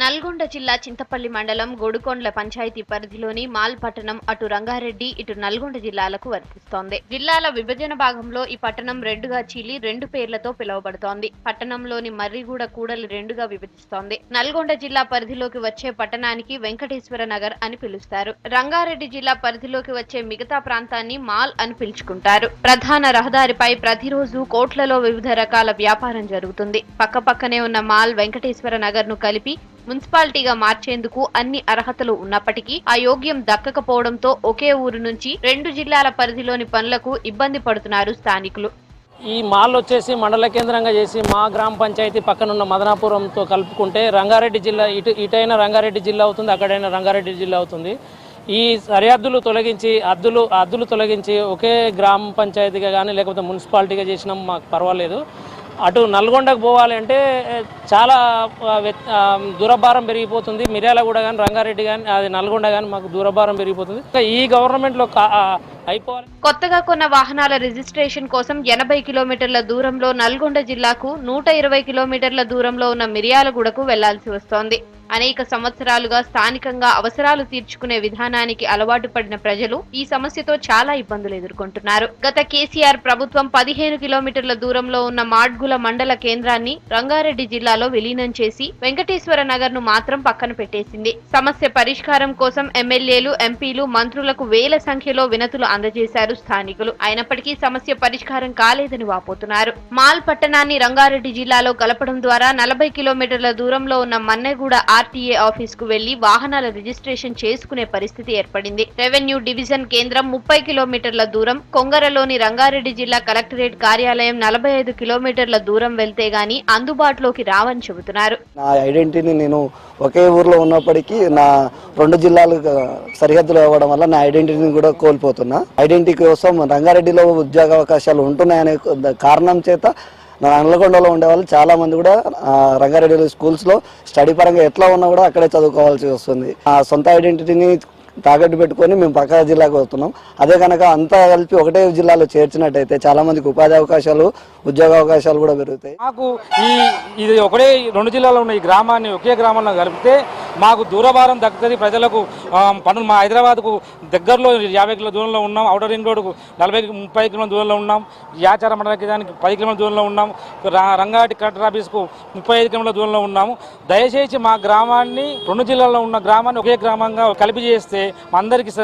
నల్గొండ జిల్లా చింతపల్లి మండలం గొడుకొండ్ల పంచాయతీ పరిధిలోని మాల్ పట్టణం అటు రంగారెడ్డి ఇటు నల్గొండ జిల్లాలకు వర్తిస్తోంది. జిల్లాల విభజన భాగంలో ఈ పట్టణం రెండుగా చీలి రెండు పేర్లతో పిలువబడుతోంది. పట్టణంలోని మర్రిగూడ కూడలి రెండుగా విభజిస్తోంది. నల్గొండ జిల్లా పరిధిలోకి వచ్చే పట్టణానికి వెంకటేశ్వర నగర్ అని పిలుస్తారు. రంగారెడ్డి జిల్లా పరిధిలోకి వచ్చే మిగతా ప్రాంతాన్ని మాల్ అని పిలుచుకుంటారు. ప్రధాన రహదారిపై ప్రతిరోజు కోట్లలో వివిధ రకాల వ్యాపారం జరుగుతుంది. పక్కపక్కనే ఉన్న మాల్ వెంకటేశ్వర నగర్ను కలిపి మున్సిపాలిటీగా మార్చేందుకు అన్ని అర్హతలు ఉన్నప్పటికీ ఆ యోగ్యం దక్కకపోవడంతో ఒకే ఊరు నుంచి రెండు జిల్లాల పరిధిలోని పనులకు ఇబ్బంది పడుతున్నారు స్థానికులు. ఈ మాల్ వచ్చేసి మండల కేంద్రంగా చేసి మా గ్రామ పంచాయతీ పక్కనున్న మదనాపురంతో కలుపుకుంటే రంగారెడ్డి జిల్లా ఇటు ఇటైనా రంగారెడ్డి జిల్లా అవుతుంది అక్కడైనా రంగారెడ్డి జిల్లా అవుతుంది. ఈ సరిహద్దులు తొలగించి అద్దులు అద్దులు తొలగించి ఒకే గ్రామ పంచాయతీగా కానీ లేకపోతే మున్సిపాలిటీగా చేసినా మాకు పర్వాలేదు. అటు నల్గొండకు పోవాలి అంటే చాలా దూరభారం పెరిగిపోతుంది. మిర్యాలగూడ కానీ రంగారెడ్డి కానీ అది నల్గొండ కానీ మాకు దూరభారం పెరిగిపోతుంది. ఈ గవర్నమెంట్లో కా- అయిపోవాలి. కొత్తగా కొన్న వాహనాల రిజిస్ట్రేషన్ కోసం ఎనభై కిలోమీటర్ల దూరంలో నల్గొండ జిల్లాకు నూట ఇరవై కిలోమీటర్ల దూరంలో ఉన్న మిర్యాలగూడకు వెళ్ళాల్సి వస్తోంది. అనేక సంవత్సరాలుగా స్థానికంగా అవసరాలు తీర్చుకునే విధానానికి అలవాటు పడిన ప్రజలు ఈ సమస్యతో చాలా ఇబ్బందులు ఎదుర్కొంటున్నారు. గత కేసీఆర్ ప్రభుత్వం పదిహేను కిలోమీటర్ల దూరంలో ఉన్న మాడ్గుల మండల కేంద్రాన్ని రంగారెడ్డి జిల్లాలో విలీనం చేసి వెంకటేశ్వర నగర్ను మాత్రం పక్కన పెట్టేసింది. సమస్య పరిష్కారం కోసం ఎమ్మెల్యేలు ఎంపీలు మంత్రులకు వేల సంఖ్యలో వినతులు అందజేశారు స్థానికులు. అయినప్పటికీ సమస్య పరిష్కారం కాలేదని వాపోతున్నారు. మాల్ పట్టణాన్ని రంగారెడ్డి జిల్లాలో కలపడం ద్వారా నలభై కిలోమీటర్ల దూరంలో ఉన్న మన్నెగూడ ఆర్టీఏ ఆఫీస్కు వెళ్ళి వాహనాల రిజిస్ట్రేషన్ చేసుకునే పరిస్థితి ఏర్పడింది. రెవెన్యూ డివిజన్ కేంద్రం ముప్పై కిలోమీటర్ల దూరం కొంగరలోని రంగారెడ్డి జిల్లా కలెక్టరేట్ కార్యాలయం నలభై ఐదు కిలోమీటర్ల దూరం వెళ్తే గాని అందుబాటులోకి రావని చెబుతున్నారు. నా ఐడెంటిటీని నేను ఒకే ఊర్లో ఉన్నప్పటికీ నా రెండు జిల్లాలు సరిహద్దులు అవ్వడం వల్ల నా ఐడెంటిటీని కూడా కోల్పోతున్నా. ఐడెంటిటీ కోసం రంగారెడ్డిలో ఉద్యోగ అవకాశాలు ఉంటున్నాయనే కారణం చేత నల్లగొండలో ఉండే వాళ్ళు చాలా మంది కూడా రంగారెడ్డిలో స్కూల్స్లో స్టడీ పరంగా ఎట్లా ఉన్నా కూడా అక్కడే చదువుకోవాల్సి వస్తుంది. ఆ సొంత ఐడెంటిటీని తాకట్టు పెట్టుకొని మేము పక్క జిల్లాకు వస్తున్నాం. అదే కనుక అంతా కలిపి ఒకటే జిల్లాలో చేర్చినట్టయితే చాలా మందికి ఉపాధి అవకాశాలు ఉద్యోగ అవకాశాలు కూడా పెరుగుతాయి. నాకు ఈ ఇది ఒకటే రెండు జిల్లాలో ఉన్న ఈ గ్రామాన్ని ఒకే గ్రామంలో కలిపితే మాకు దూరభారం దక్కుతుంది ప్రజలకు పనులు మా హైదరాబాద్కు దగ్గరలో యాభై కిలో దూరంలో ఉన్నాం అవుటర్ రింగ్ రోడ్కు నలభై ముప్పై కిలోల దూరంలో ఉన్నాం యాచార మండలకి దానికి పది కిలోమీటర్ల దూరంలో ఉన్నాం రంగారెడ్డి కలెక్టర్ ఆఫీస్కు ముప్పై ఐదు కిలోల దూరంలో ఉన్నాము. దయచేసి మా గ్రామాన్ని రెండు జిల్లాల్లో ఉన్న గ్రామాన్ని ఒకే గ్రామంగా కలిపి చేస్తే అందరికీ స-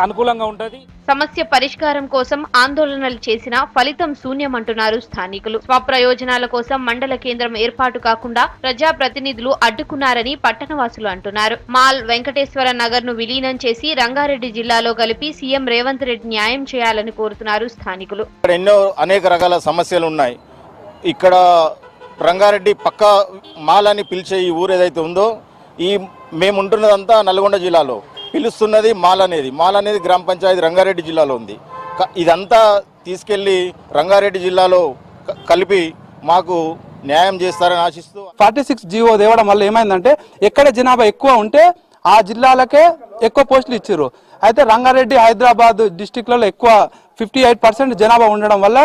అనుకూలంగా ఉంటుంది. సమస్య పరిష్కారం కోసం ఆందోళనలు చేసినా ఫలితం శూన్యమంటున్నారు స్థానికులు. స్వప్రయోజనాల కోసం మండల కేంద్రం ఏర్పాటు కాకుండా ప్రజాప్రతినిధులు అడ్డుకున్నారని పట్టణవాసులు అంటున్నారు. మాల్ వెంకటేశ్వర నగర్ను విలీనం చేసి రంగారెడ్డి జిల్లాలో కలిపి సీఎం రేవంత్ రెడ్డి న్యాయం చేయాలని కోరుతున్నారు స్థానికులు. ఎన్నో అనేక రకాల సమస్యలు ఉన్నాయి. ఇక్కడ రంగారెడ్డి పక్క మాల్ అని పిలిచే ఈ ఊరు ఏదైతే ఉందో ఈ మేము ఉంటున్నదంతా నల్గొండ జిల్లాలో. పిలుస్తున్నది మాల్ అనేది. మాల్ అనేది గ్రామ పంచాయతీ రంగారెడ్డి జిల్లాలో ఉంది. ఇదంతా తీసుకెళ్ళి రంగారెడ్డి జిల్లాలో క- కలిపి మాకు న్యాయం చేస్తారని ఆశిస్తూ ఫార్టీ సిక్స్ జీవో తేవడం వల్ల ఏమైందంటే ఎక్కడ జనాభా ఎక్కువ ఉంటే ఆ జిల్లాలకే ఎక్కువ పోస్టులు ఇచ్చారు అయితే రంగారెడ్డి హైదరాబాద్ డిస్టిక్లలో ఎక్కువ ఫిఫ్టీ ఎయిట్ పర్సెంట్ జనాభా ఉండడం వల్ల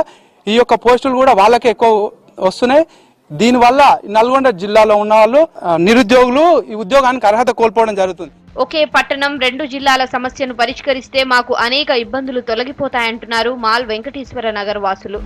ఈ యొక్క పోస్టులు కూడా వాళ్ళకే ఎక్కువ వస్తున్నాయి. దీనివల్ల నల్గొండ జిల్లాలో ఉన్న వాళ్ళు నిరుద్యోగులు ఈ ఉద్యోగానికి అర్హత కోల్పోవడం జరుగుతుంది. ఒకే పట్టణం రెండు జిల్లాల సమస్యను పరిష్కరిస్తే మాకు అనేక ఇబ్బందులు తొలగిపోతాయంటున్నారు మాల్ వెంకటేశ్వర నగర్ వాసులు.